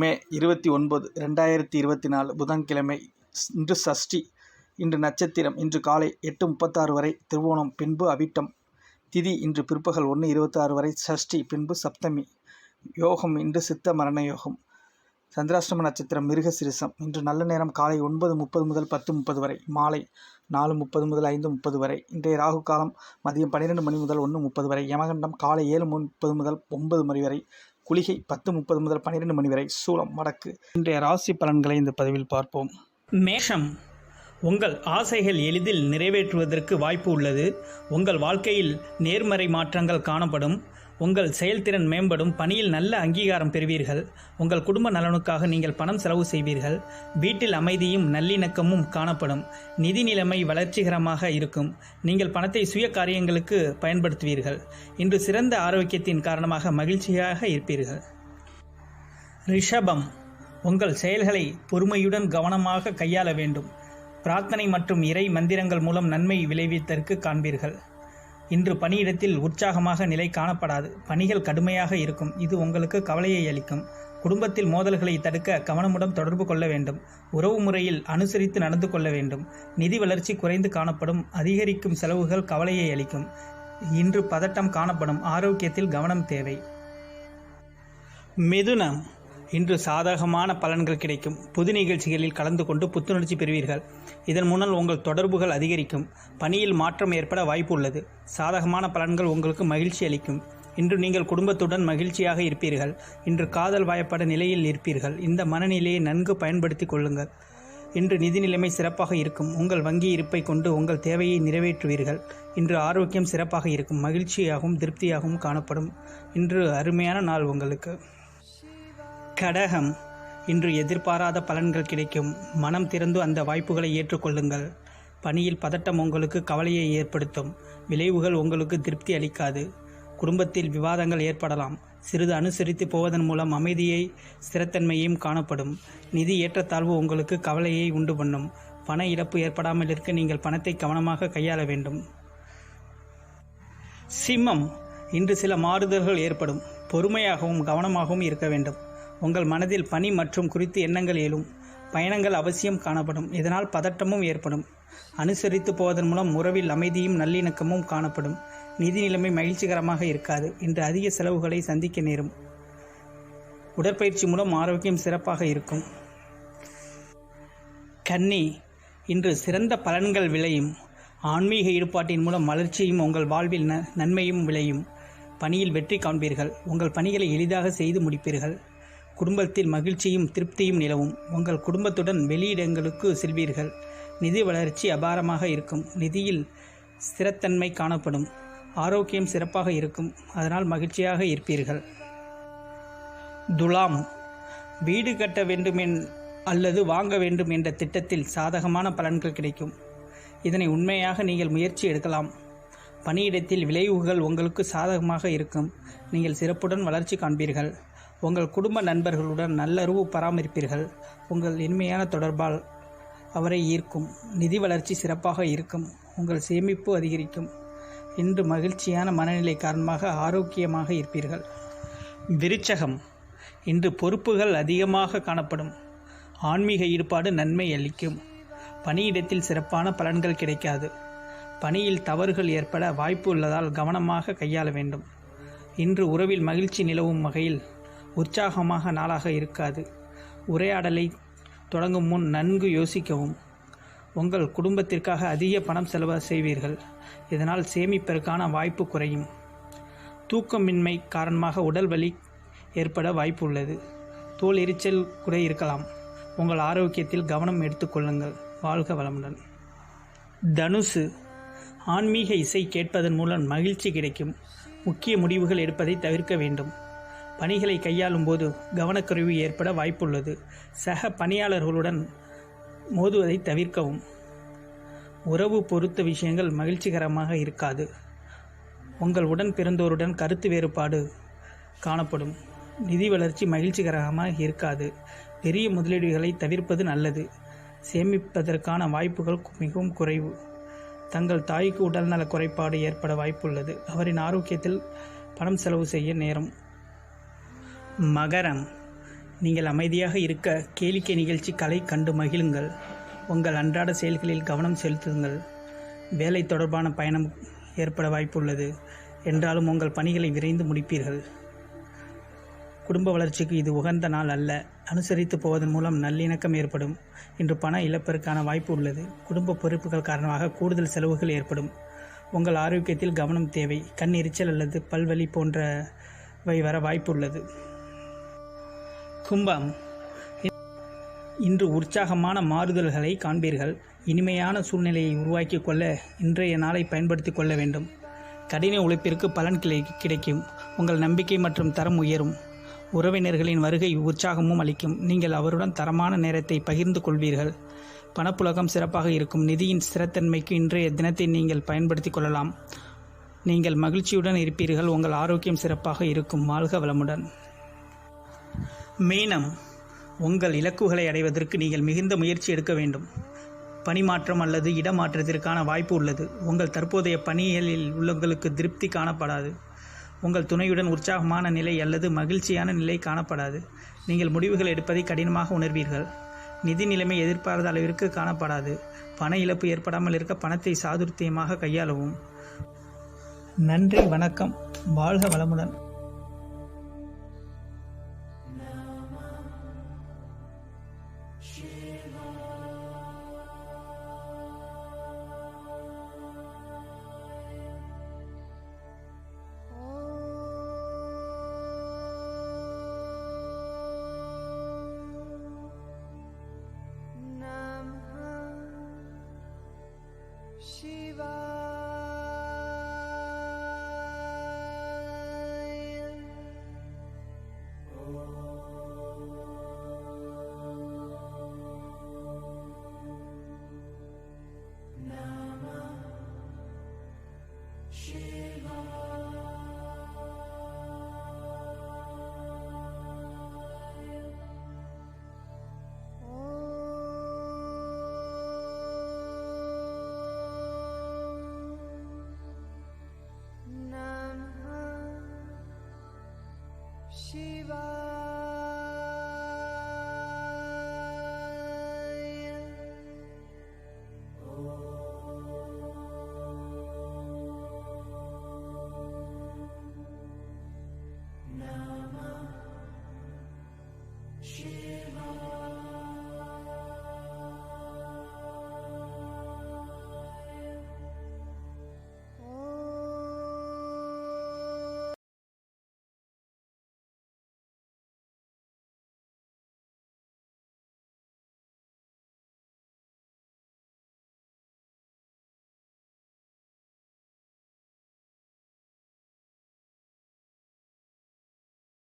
மே இருபத்தி ஒன்பது ரெண்டாயிரத்தி இருபத்தி நாலு புதன்கிழமை இன்று சஷ்டி இன்று நட்சத்திரம் இன்று காலை எட்டு முப்பத்தாறு வரை திருவோணம் பின்பு அவிட்டம் திதி இன்று பிற்பகல் ஒன்று இருபத்தாறு வரை சஷ்டி பின்பு சப்தமி யோகம் இன்று சித்த மரண யோகம் சந்திராஷ்டம நட்சத்திரம் மிருகசிரிசம் இன்று நல்ல நேரம் காலை ஒன்பது முப்பது முதல் பத்து முப்பது வரை மாலை நாலு முப்பது முதல் ஐந்து முப்பது வரை இன்றைய ராகு காலம் மதியம் பன்னிரெண்டு மணி முதல் ஒன்று முப்பது வரை யமகண்டம் காலை ஏழு முப்பது முதல் ஒன்பது மணி வரை குளிகை பத்து முப்பது முதல் பன்னிரெண்டு மணி வரை சூலம் வடக்கு. இன்றைய ராசி பலன்களை இந்த பதிவில் பார்ப்போம். மேஷம் உங்கள் ஆசைகள் எளிதில் நிறைவேற்றுவதற்கு வாய்ப்பு உள்ளது. உங்கள் வாழ்க்கையில் நேர்மறை மாற்றங்கள் காணப்படும். உங்கள் செயல்திறன் மேம்படும் பணியில் நல்ல அங்கீகாரம் பெறுவீர்கள். உங்கள் குடும்ப நலனுக்காக நீங்கள் பணம் செலவு செய்வீர்கள். வீட்டில் அமைதியும் நல்லிணக்கமும் காணப்படும். நிதி நிலைமை வளர்ச்சிகரமாக இருக்கும். நீங்கள் பணத்தை சுய காரியங்களுக்கு பயன்படுத்துவீர்கள். இன்று சிறந்த ஆரோக்கியத்தின் காரணமாக மகிழ்ச்சியாக இருப்பீர்கள். ரிஷபம். உங்கள் செயல்களை பொறுமையுடன் கவனமாக கையாள வேண்டும். பிரார்த்தனை மற்றும் இறை மந்திரங்கள் மூலம் நன்மை விளைவித்தற்கு காண்பீர்கள். இன்று பணியிடத்தில் உற்சாகமாக நிலை காணப்படாது. பணிகள் கடுமையாக இருக்கும். இது உங்களுக்கு கவலையை அளிக்கும். குடும்பத்தில் மோதல்களை தடுக்க கவனமுடன் தொடர்பு கொள்ள வேண்டும். உறவு முறையில் அனுசரித்து நடந்து கொள்ள வேண்டும். நிதி வளர்ச்சி குறைந்து காணப்படும். அதிகரிக்கும் செலவுகள் கவலையை அளிக்கும். இன்று பதட்டம் காணப்படும். ஆரோக்கியத்தில் கவனம் தேவை. மிதுனம். இன்று சாதகமான பலன்கள் கிடைக்கும். புது நிகழ்ச்சிகளில் கலந்து கொண்டு புத்துணர்ச்சி பெறுவீர்கள். இதன் முன்னால் உங்கள் தொடர்புகள் அதிகரிக்கும். பணியில் மாற்றம் ஏற்பட வாய்ப்பு உள்ளது. சாதகமான பலன்கள் உங்களுக்கு மகிழ்ச்சி அளிக்கும். இன்று நீங்கள் குடும்பத்துடன் மகிழ்ச்சியாக இருப்பீர்கள். இன்று காதல் வாயப்பட நிலையில் இருப்பீர்கள். இந்த மனநிலையை நன்கு பயன்படுத்திக் கொள்ளுங்கள். இன்று நிதி நிலைமை சிறப்பாக இருக்கும். உங்கள் வங்கி இருப்பை கொண்டு உங்கள் தேவையை நிறைவேற்றுவீர்கள். இன்று ஆரோக்கியம் சிறப்பாக இருக்கும். மகிழ்ச்சியாகவும் திருப்தியாகவும் காணப்படும். இன்று அருமையான நாள் உங்களுக்கு. கடகம். இன்று எதிர்பாராத பலன்கள் கிடைக்கும். மனம் திறந்து அந்த வாய்ப்புகளை ஏற்றுக்கொள்ளுங்கள். பணியில் பதட்டம் உங்களுக்கு கவலையை ஏற்படுத்தும். விளைவுகள் உங்களுக்கு திருப்தி அளிக்காது. குடும்பத்தில் விவாதங்கள் ஏற்படலாம். சிறிது அனுசரித்து போவதன் மூலம் அமைதியை ஸ்திரத்தன்மையும் காணப்படும். நிதி ஏற்றத்தாழ்வு உங்களுக்கு கவலையை உண்டு பண்ணும். பண இழப்பு ஏற்படாமல் இருக்க நீங்கள் பணத்தை கவனமாக கையாள வேண்டும். சிம்மம். இன்று சில மாறுதல்கள் ஏற்படும். பொறுமையாகவும் கவனமாகவும் இருக்க வேண்டும். உங்கள் மனதில் பணி மற்றும் குறித்து எண்ணங்கள் எழும். பயணங்கள் அவசியம் காணப்படும். இதனால் பதட்டமும் ஏற்படும். அனுசரித்து போவதன் மூலம் உறவில் அமைதியும் நல்லிணக்கமும் காணப்படும். நிதி நிலைமை மகிழ்ச்சிகரமாக இருக்காது. இன்று அதிக செலவுகளை சந்திக்க நேரும். உடற்பயிற்சி மூலம் ஆரோக்கியம் சிறப்பாக இருக்கும். கன்னி இன்று சிறந்த பலன்கள் விளையும். ஆன்மீக ஈடுபாட்டின் மூலம் வளர்ச்சியும் உங்கள் வாழ்வில் ந நன்மையும் விளையும். பணியில் வெற்றி காண்பீர்கள். உங்கள் பணிகளை எளிதாக செய்து முடிப்பீர்கள். குடும்பத்தில் மகிழ்ச்சியும் திருப்தியும் நிலவும். உங்கள் குடும்பத்துடன் வெளியிடங்களுக்கு செல்வீர்கள். நிதி வளர்ச்சி அபாரமாக இருக்கும். நிதியில் ஸ்திரத்தன்மை காணப்படும். ஆரோக்கியம் சிறப்பாக இருக்கும். அதனால் மகிழ்ச்சியாக இருப்பீர்கள். துலாம். வீடு கட்ட வேண்டுமென் அல்லது வாங்க வேண்டும் என்ற திட்டத்தில் சாதகமான பலன்கள் கிடைக்கும். இதனை உண்மையாக நீங்கள் முயற்சி எடுக்கலாம். பணியிடத்தில் விளைவுகள் உங்களுக்கு சாதகமாக இருக்கும். நீங்கள் சிறப்புடன் வளர்ச்சி காண்பீர்கள். உங்கள் குடும்ப நண்பர்களுடன் நல்லுறவு பராமரிப்பீர்கள். உங்கள் இனிமையான தொடர்பால் அவரை ஈர்க்கும். நிதி வளர்ச்சி சிறப்பாக இருக்கும். உங்கள் சேமிப்பு அதிகரிக்கும். இன்று மகிழ்ச்சியான மனநிலை காரணமாக ஆரோக்கியமாக இருப்பீர்கள். விருச்சகம். இன்று பொறுப்புகள் அதிகமாக காணப்படும். ஆன்மீக ஈடுபாடு நன்மை அளிக்கும். பணியிடத்தில் சிறப்பான பலன்கள் கிடைக்காது. பணியில் தவறுகள் ஏற்பட வாய்ப்பு உள்ளதால் கவனமாக கையாள வேண்டும். இன்று உறவில் மகிழ்ச்சி நிலவும் வகையில் உற்சாகமாக நாளாக இருக்காது. உரையாடலை தொடங்கும் முன் நன்கு யோசிக்கவும். உங்கள் குடும்பத்திற்காக அதிக பணம் செலவு செய்வீர்கள். இதனால் சேமிப்பதற்கான வாய்ப்பு குறையும். தூக்கமின்மை காரணமாக உடல் வலி ஏற்பட வாய்ப்பு உள்ளது தோல் எரிச்சல் கூட இருக்கலாம். உங்கள் ஆரோக்கியத்தில் கவனம் எடுத்துக்கொள்ளுங்கள் வாழ்க வளமுடன். தனுசு. ஆன்மீக இசை கேட்பதன் மூலம் மகிழ்ச்சி கிடைக்கும். முக்கிய முடிவுகள் எடுப்பதை தவிர்க்க வேண்டும். பணிகளை கையாளும் போது கவனக்குறைவு ஏற்பட வாய்ப்புள்ளது. சக பணியாளர்களுடன் மோதுவதை தவிர்க்கவும். உறவு பொறுத்த விஷயங்கள் மகிழ்ச்சிகரமாக இருக்காது. உங்கள் உடன் பிறந்தோருடன் கருத்து வேறுபாடு காணப்படும். நிதி வளர்ச்சி மகிழ்ச்சிகரமாக இருக்காது. பெரிய முதலீடுகளை தவிர்ப்பது நல்லது. சேமிப்பதற்கான வாய்ப்புகள் மிகவும் குறைவு. தங்கள் தாய்க்கு உடல்நல குறைபாடு ஏற்பட வாய்ப்புள்ளது. அவரின் ஆரோக்கியத்தில் பணம் செலவு செய்ய நேரம். மகரம். நீங்கள் அமைதியாக இருக்க கேளிக்கை நிகழ்ச்சி கலை கண்டு மகிழுங்கள். உங்கள் அன்றாட செயல்களில் கவனம் செலுத்துங்கள். வேலை தொடர்பான பயணம் ஏற்பட வாய்ப்புள்ளது. என்றாலும் உங்கள் பணிகளை விரைந்து முடிப்பீர்கள். குடும்ப வளர்ச்சிக்கு இது உகந்த நாள் அல்ல. அனுசரித்து போவதன் மூலம் நல்லிணக்கம் ஏற்படும். இன்று பண இழப்பிற்கான வாய்ப்பு உள்ளது. குடும்ப பொறுப்புகள் காரணமாக கூடுதல் செலவுகள் ஏற்படும். உங்கள் ஆரோக்கியத்தில் கவனம் தேவை. கண் எரிச்சல் அல்லது பல்வலி போன்றவை வர வாய்ப்பு உள்ளது கும்பம். இன்று உற்சாகமான மாறுதல்களை காண்பீர்கள். இனிமையான சூழ்நிலையை உருவாக்கி கொள்ள இன்றைய நாளை பயன்படுத்தி கொள்ள வேண்டும். கடின உழைப்பிற்கு பலன் கிளை கிடைக்கும். உங்கள் நம்பிக்கை மற்றும் தரம் உயரும். உறவினர்களின் வருகை உற்சாகமும் அளிக்கும். நீங்கள் அவருடன் தரமான நேரத்தை பகிர்ந்து கொள்வீர்கள். பணப்புழக்கம் சிறப்பாக இருக்கும். நிதியின் ஸ்திரத்தன்மைக்கு இன்றைய தினத்தை நீங்கள் பயன்படுத்தி கொள்ளலாம். நீங்கள் மகிழ்ச்சியுடன் இருப்பீர்கள். உங்கள் ஆரோக்கியம் சிறப்பாக இருக்கும். வாழ்க வளமுடன். மீனம் உங்கள் இலக்குகளை அடைவதற்கு நீங்கள் மிகுந்த முயற்சி எடுக்க வேண்டும். பணிமாற்றம் அல்லது இடமாற்றத்திற்கான வாய்ப்பு உள்ளது. உங்கள் தற்போதைய பணிகளில் உள்ளவங்களுக்கு திருப்தி காணப்படாது. உங்கள் துணையுடன் உற்சாகமான நிலை அல்லது மகிழ்ச்சியான நிலை காணப்படாது. நீங்கள் முடிவுகள் எடுப்பதை கடினமாக உணர்வீர்கள். நிதி நிலைமை எதிர்பாராத அளவிற்கு காணப்படாது. பண இழப்பு ஏற்படாமல் இருக்க பணத்தை சாதுர்த்தியமாக கையாளவும். நன்றி வணக்கம். வாழ்க வளமுடன். Shiva.